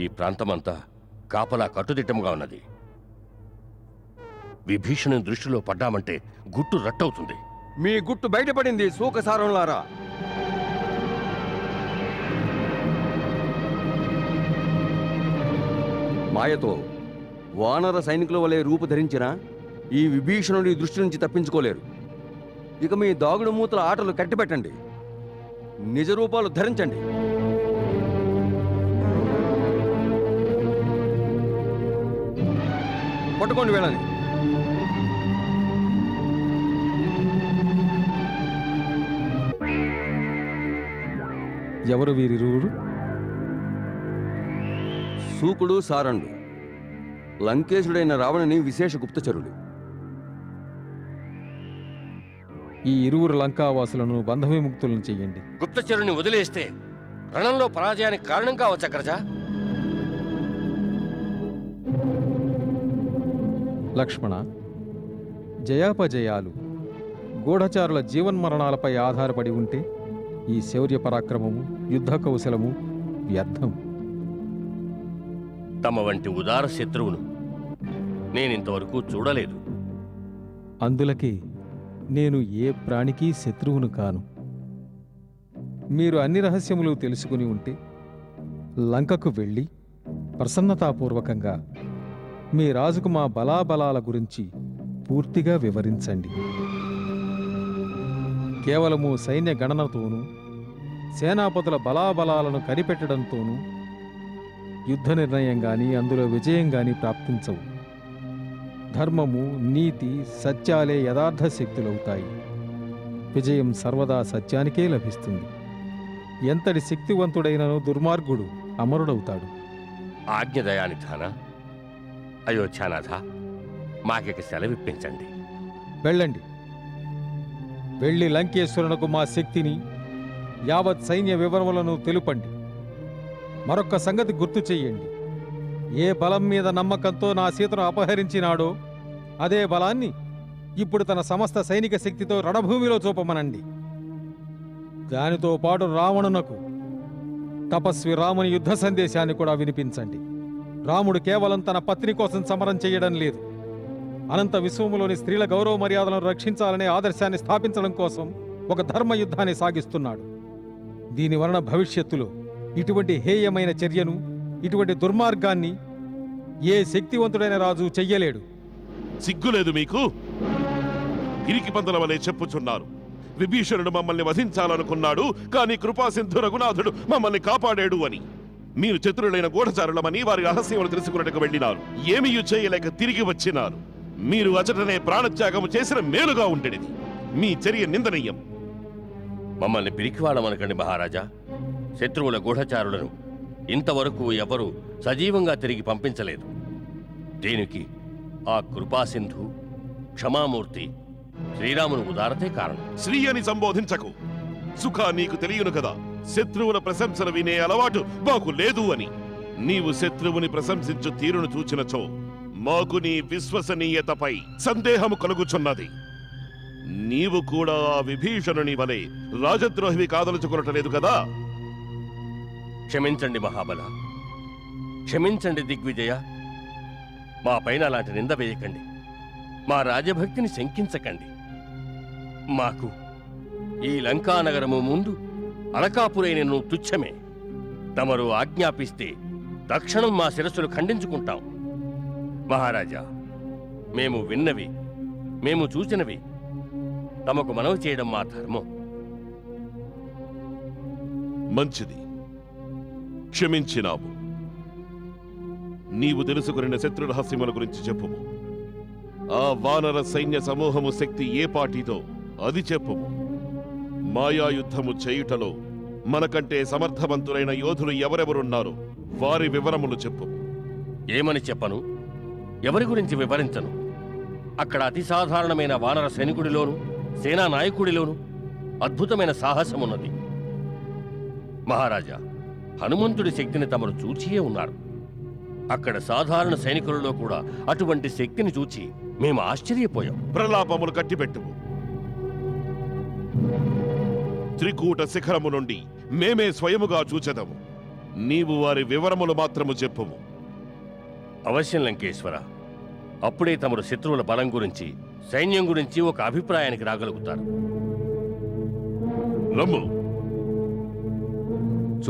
ఈ ప్రాంతమంతా కాపలా కట్టుదిట్టముగా ఉన్నది. విభీషణుని దృష్టిలో పడ్డామంటే గుట్టు రట్టవుతుంది. మీ గుట్టు బయటపడింది సూకసారంలారా మాయతో వానర సైనికుల వలె రూపు ధరించిన ఈ విభీషణుడి దృష్టి నుంచి తప్పించుకోలేరు. ఇక మీ దాగుడు మూతల ఆటలు కట్టిపెట్టండి. నిజ రూపాలు ధరించండి. పట్టుకోండి వెళ్ళండి ఎవరు వీరిరువురు సూకుడు సారండు. లంకేశుడైన రావణుని విశేష గుప్తచరుడు ఈ ఇరువురు లంకావాసులను బంధవిముక్తులను చెయ్యండి గుప్తచరుని వదిలేస్తే రణంలో పరాజయానికి కారణం కావచ్చు అగ్రజ లక్ష్మణ జయాపజయాలు గూఢచారుల జీవన్మరణాలపై ఆధారపడి ఉంటే ఈ శౌర్య పరాక్రమము యుద్ధ కౌశలము వ్యర్థం. తమ వంటి ఉదార శత్రువును నేనింతవరకు చూడలేదు. అందులకే నేను ఏ ప్రాణికి శత్రువును కాను. మీరు అన్ని రహస్యములు తెలుసుకుని ఉంటే లంకకు వెళ్ళి ప్రసన్నతాపూర్వకంగా మీ రాజుకు మా బలాబలాల గురించి పూర్తిగా వివరించండి. కేవలము సైన్య గణనతోనూ సేనాపతుల బలాబలాలను కనిపెట్టడంతోనూ యుద్ధ నిర్ణయం కానీ అందులో విజయం కానీ ప్రాప్తించవు. ధర్మము నీతి సత్యాలే యథార్థ శక్తులవుతాయి. విజయం సర్వదా సత్యానికే లభిస్తుంది. ఎంతటి శక్తివంతుడైనను దుర్మార్గుడు అమరుడవుతాడు. ఆజ్ఞదయానిధాన అయోధ్యానాథ మాకిక సెలవిప్పించండి. వెళ్ళండి. వెళ్ళి లంకేశ్వరునకు మా శక్తిని యావత్ సైన్య వివరములను తెలుపండి. మరొక్క సంగతి గుర్తు చెయ్యండి. ఏ బలం మీద నమ్మకంతో నా సీతను అపహరించినాడో అదే బలాన్ని ఇప్పుడు తన సమస్త సైనిక శక్తితో రణభూమిలో చూపమనండి. దానితో పాటు రావణునకు తపస్వి రాముని యుద్ధ సందేశాన్ని కూడా వినిపించండి. రాముడు కేవలం తన పత్ని కోసం సమరం చేయడం లేదు. అనంత విశ్వములోని స్త్రీల గౌరవ మర్యాదలను రక్షించాలనే ఆదర్శాన్ని స్థాపించడం కోసం ఒక ధర్మ యుద్ధాన్ని సాగిస్తున్నాడు. దీని వలన భవిష్యత్తులో ఇటువంటి హేయమైన చర్యను ఇటువంటి దుర్మార్గాన్ని ఏ శక్తివంతుడైన రాజు చెయ్యలేడు. సిగ్గులేదు మీకు? ఇరికి పందుల వలె చెప్పుచున్నారు. విభీషణుడు మమ్మల్ని వధించాలనుకున్నాడు కానీ కృపాసింధు రఘునాథుడు మమ్మల్ని కాపాడాడు అని. మీరు చతురులైన గూఢచారులమని వారి రహస్యములు తెలుసుకున్నట్టుకు వెళ్ళినారు. ఏమీ చేయలేక తిరిగి వచ్చినారు. మీరు అచటనే ప్రాణత్యాగము చేసిన మేలుగా ఉండేది. మీ చర్య నిందనీయం. మమ్మల్ని పిరికివాడమనకండి మహారాజా. శత్రువుల గూఢచారులను ఇంతవరకు ఎవరు సజీవంగా తిరిగి పంపించలేదు. దీనికి ఆ కృపాసింధు క్షమామూర్తి శ్రీరాముని ఉదారతే కారణం. శ్రీ అని సంబోధించకు. సుఖ నీకు తెలియను కదా. శత్రువుల ప్రశంసలు వినే అలవాటు మాకు లేదు అని. నీవు శత్రువుని ప్రశంసించు తీరును చూచినచో మాకు నీ విశ్వసనీయతపై సందేహము కలుగుచున్నది. నీవు కూడా ఆ విభీషణుని వలె రాజద్రోహివి కాదలుచుకునటలేదు కదా? క్షమించండి మహాబల. క్షమించండి దిగ్విజయ. మా పైన అలాంటి నింద వేయకండి. మా రాజభక్తిని శంకించకండి. మాకు ఈ లంకానగరము ముందు అలకాపురైన తుచ్చమే. తమరు ఆజ్ఞాపిస్తే తక్షణం మా శిరస్సులు ఖండించుకుంటాం. మహారాజా మేము విన్నవి మేము చూసినవి. తమకు మనవి చేయడం మా ధర్మం. మంచిది. క్షమించినాము. నీవు తెలుసుకున్న శత్రు రహస్యముల గురించి చెప్పుము. ఆ వానర సైన్య సమూహము శక్తి ఏ పాటిదో అది చెప్పుము. మాయాయుద్ధము చేయుటలో మనకంటే సమర్థవంతులైన యోధులు ఎవరెవరున్నారో? వారి వివరములు చెప్పు. ఏమని చెప్పను? ఎవరి గురించి వివరించను? అక్కడ అతి సాధారణమైన వానర సైనికుడిలోను సేనా నాయకుడిలోను అద్భుతమైన సాహసమున్నది. మహారాజా హనుమంతుడి శక్తిని తమరు చూచియే ఉన్నారు. అక్కడ సాధారణ సైనికులలో కూడా అటువంటి శక్తిని చూచి మేము ఆశ్చర్యపోయాం. ప్రలాపములు కట్టిపెట్టుము. త్రికూట శిఖరము నుండి మేమే స్వయముగా చూచెదము. నీవు వారి వివరములు మాత్రము చెప్పుము. అవశ్యం లంకేశ్వర. అప్పుడే తమరు శత్రువుల బలం గురించి సైన్యం గురించి ఒక అభిప్రాయానికి రాగలుగుతారు. రమ్ము.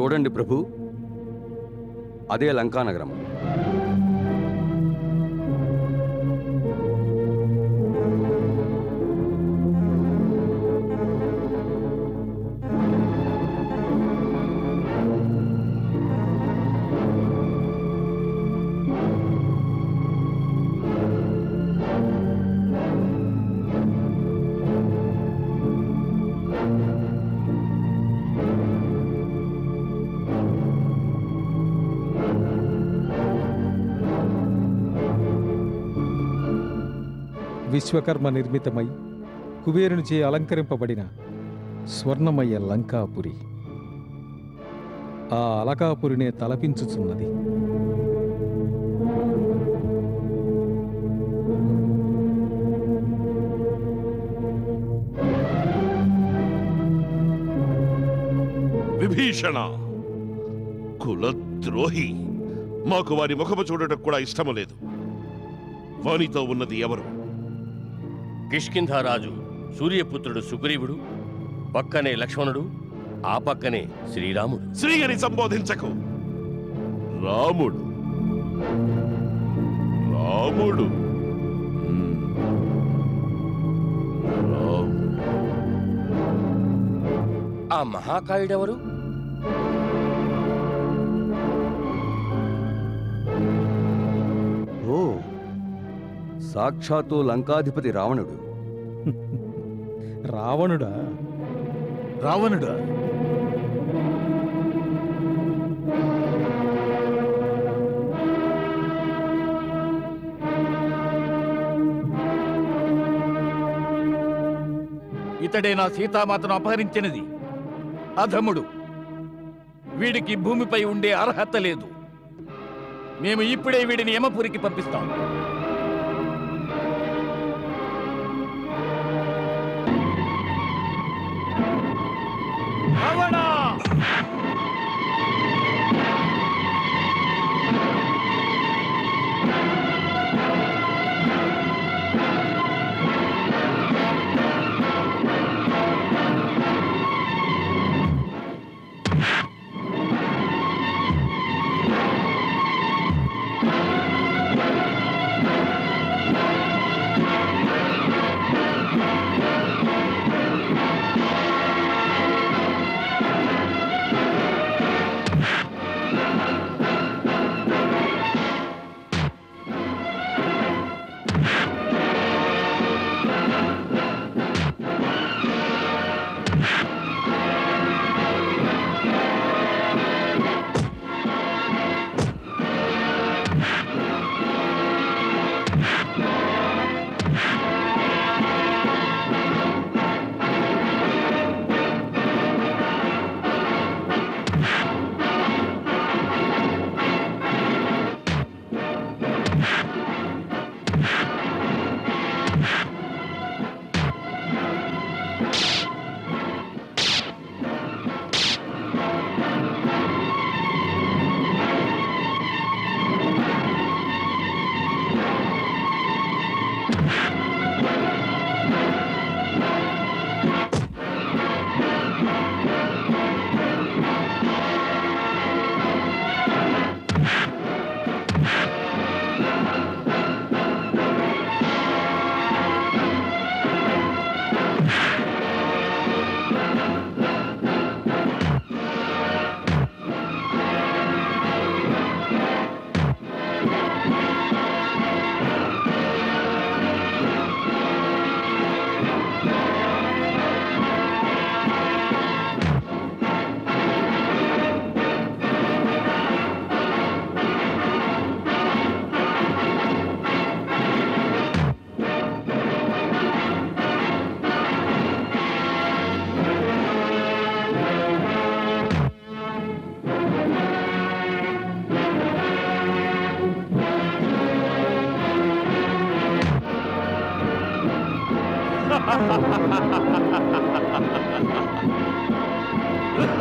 చూడండి ప్రభు అదే లంకానగరం విశ్వకర్మ నిర్మితమై కుబేరునిచే అలంకరింపబడిన స్వర్ణమయ లంకాపురి. ఆ అలకాపురినే తలపించుచున్నది. విభీషణ! కులద్రోహి! మాకు వారి ముఖము చూడటం కూడా ఇష్టము లేదు. వానితో ఉన్నది ఎవరు? కిష్కింధారాజు సూర్యపుత్రుడు సుగ్రీవుడు పక్కనే లక్ష్మణుడు ఆ పక్కనే శ్రీరాముడు. శ్రీగని సంబోధించకు. రాముడు. రాముడు. ఆ మహాకాయుడెవరు? సాక్షాత్తు లంకాధిపతి రావణుడు. రావణుడా? రావణుడా? ఇతడే నా సీతామాతను అపహరించినది. అధముడు. వీడికి భూమిపై ఉండే అర్హత లేదు. మేము ఇప్పుడే వీడిని యమపురికి పంపిస్తాం.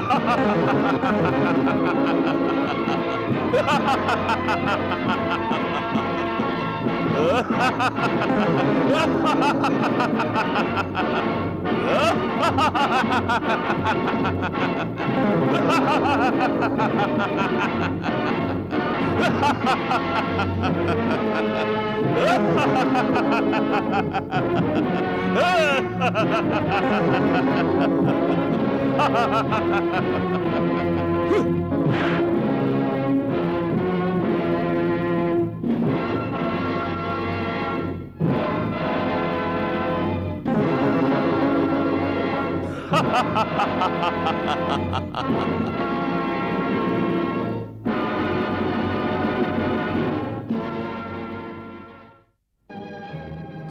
ハハハハハ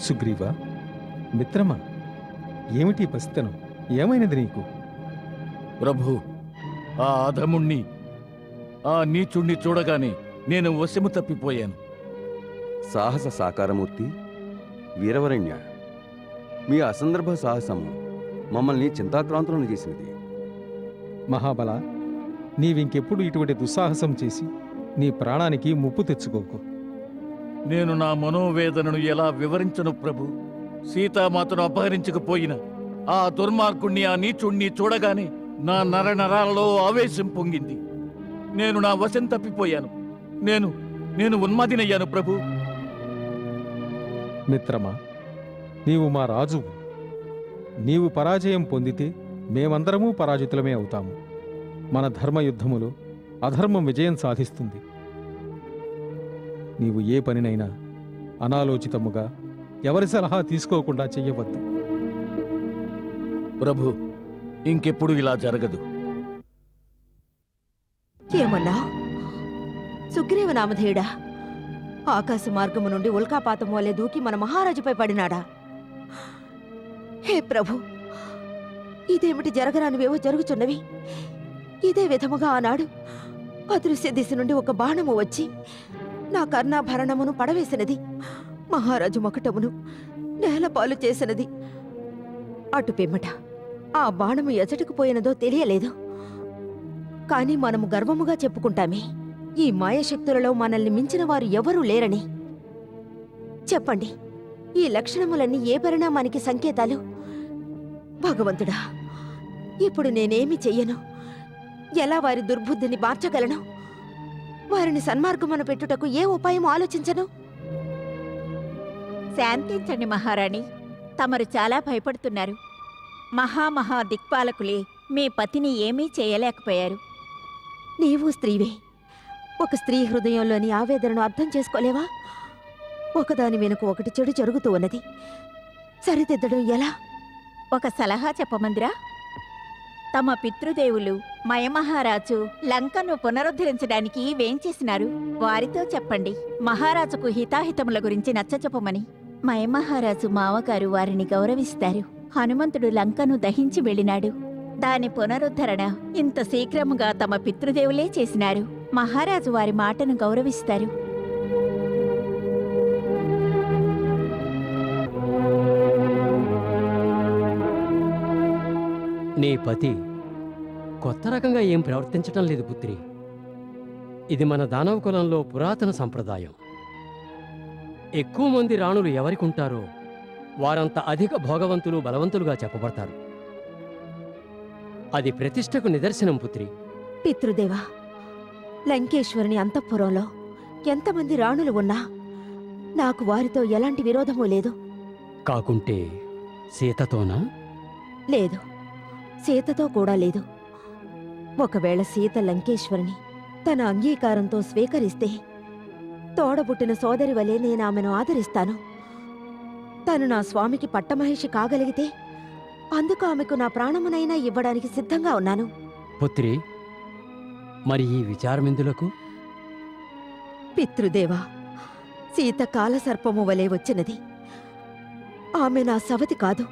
సుగ్రీవా మిత్రమా ఏమిటి పసితనం? ఏమైనది నీకు? ప్రభు ఆ అధముణ్ణి ఆ నీచుణ్ణి చూడగానే నేను వశము తప్పిపోయాను. సాహస సాకారమూర్తి వీరవరణ్య మీ అసందర్భ సాహసము మమ్మల్ని చింతాక్రాంతులను చేసినది. మహాబల నీవింకెప్పుడు ఇటువంటి దుస్సాహసం చేసి నీ ప్రాణానికి ముప్పు తెచ్చుకోకు. నేను నా మనోవేదనను ఎలా వివరించను ప్రభు? సీతామాతను అపహరించకపోయిన ఆ దుర్మార్గుణ్ణి ఆ నీచుణ్ణి చూడగానే నా నరనరాలలో ఆవేశం పొంగింది. నేను నా వశం తప్పిపోయాను. నేను నేను ఉన్మాదినయ్యాను ప్రభు. మిత్రమా నీవు మా రాజువు. నీవు పరాజయం పొందితే మేమందరమూ పరాజితులమే అవుతాము. మన ధర్మయుద్ధములో అధర్మం విజయం సాధిస్తుంది. నీవు ఏ పనినైనా అనాలోచితముగా ఎవరి సలహా తీసుకోకుండా చెయ్యవద్దు. ప్రభు ఇంకెప్పుడు ఇలా జరగదు. ఏమన్నా? సుగ్రీవ నామధేయుడా ఆకాశ మార్గము నుండి ఉల్కాపాతం వలె దూకి మన మహారాజుపై పడినాడా? హే ప్రభు ఇదేమిటి జరగరానివేవో జరుగుచున్నవి? ఇదే విధముగా ఆనాడు అదృశ్య దిశ నుండి ఒక బాణము వచ్చి నా కర్ణాభరణమును పడవేసినది. మహారాజు మకటమును నేలపాలు చేసినది. అటు పిమ్మట ఆ బాణము ఎచటకు పోయినదో తెలియలేదు. కానీ మనము గర్వముగా చెప్పుకుంటామే ఈ మాయశక్తులలో మనల్ని మించిన వారు ఎవరూ లేరని. చెప్పండి ఈ లక్షణములన్నీ ఏ పరిణామానికి సంకేతాలు? భగవంతుడా ఇప్పుడు నేనేమి చెయ్యను? ఎలా వారి దుర్బుద్ధిని మార్చగలను? వారిని సన్మార్గమున పెట్టుటకు ఏ ఉపాయం ఆలోచించను? శాంతించండి మహారాణి తమరు చాలా భయపడుతున్నారు. మహామహా దిక్పాలకులే మీ పతిని ఏమీ చేయలేకపోయారు. నీవు స్త్రీవే ఒక స్త్రీ హృదయంలోని ఆవేదనను అర్థం చేసుకోలేవా? ఒకదాని వెనుక ఒకటి చెడు జరుగుతూ ఉన్నది. సరిదిద్దడం ఎలా? ఒక సలహా చెప్పమందిరా. తమ పితృదేవులు మయమహారాజు లంకను పునరుద్ధరించడానికి వేంచేసినారు వారితో చెప్పండి. మహారాజుకు హితాహితముల గురించి నచ్చచెప్పమని. మయమహారాజు మావగారు వారిని గౌరవిస్తారు. హనుమంతుడు లంకను దహించి వెళ్ళినాడు. దాని పునరుద్ధరణ ఇంత శీఘ్రముగా తమ పితృదేవులే చేసినారు. మహారాజు వారి మాటను గౌరవిస్తారు. నీ పతి కొత్త రకంగా ఏం ప్రవర్తించటం లేదు పుత్రి. ఇది మన దానవ కులంలో పురాతన సంప్రదాయం. ఎక్కువ మంది రాణులు ఎవరికుంటారో వారంత అధిక భోగవంతులు బలవంతులుగా చెప్పబడతారు. అది ప్రతిష్టకు నిదర్శనం పుత్రి. పితృదేవా లంకేశ్వరుని అంతఃపురంలో ఎంతమంది రాణులు ఉన్నా నాకు వారితో ఎలాంటి విరోధమూ లేదు. కాకుంటే సీతతోనా? లేదు సీతతో కూడా లేదు. ఒకవేళ సీత లంకేశ్వరిని తన అంగీకారంతో స్వీకరిస్తే తోడబుట్టిన సోదరి వలె నేను ఆమెను ఆదరిస్తాను. తను నా స్వామికి పట్టమహిషి కాగలిగితే అందుకు ఆమెకు నా ప్రాణమునైనా ఇవ్వడానికి సిద్ధంగా ఉన్నాను. పుత్రి మరి ఈ విచారమెందులకు పితృదేవా సీత కాలసర్పము వలె వచ్చినది. ఆమె నా సవతి కాదు.